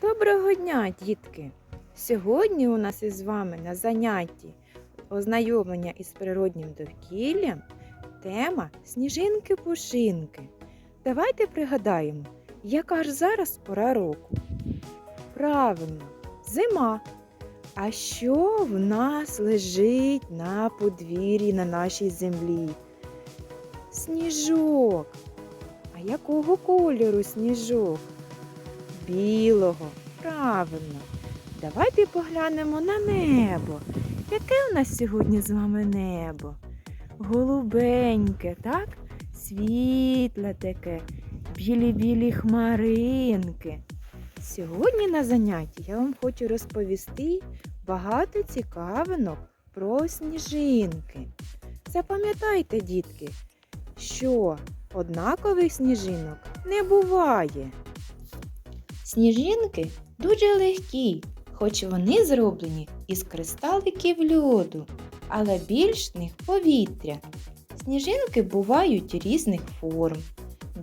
Доброго дня, дітки! Сьогодні у нас із вами на занятті ознайомлення із природнім довкіллям тема сніжинки-пушинки. Давайте пригадаємо, яка ж зараз пора року. Правильно, зима. А що в нас лежить на подвір'ї на нашій землі? Сніжок. А якого кольору сніжок? Білого. Правильно. Давайте поглянемо на небо. Яке у нас сьогодні з вами небо? Голубеньке, так? Світле таке, білі-білі хмаринки. Сьогодні на занятті я вам хочу розповісти багато цікавинок про сніжинки. Запам'ятайте, дітки, що однакових сніжинок не буває. Сніжинки дуже легкі, хоч вони зроблені із кристаликів льоду, але більш них повітря. Сніжинки бувають різних форм.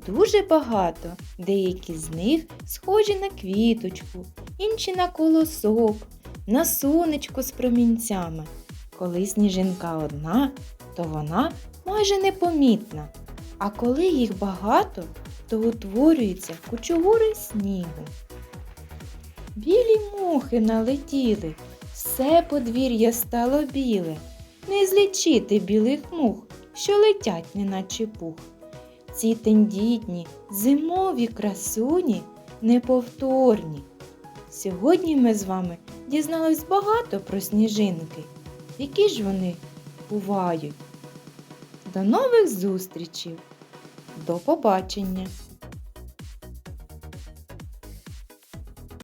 Дуже багато, деякі з них схожі на квіточку, інші на колосок, на сонечко з промінцями. Коли сніжинка одна, то вона майже непомітна, а коли їх багато, то утворюються кучугури снігу. Білі мухи налетіли, все подвір'я стало біле. Не злічити білих мух, що летять, неначе пух. Ці тендітні, зимові красуні неповторні. Сьогодні ми з вами дізнались багато про сніжинки, які ж вони бувають. До нових зустрічей! До побачення!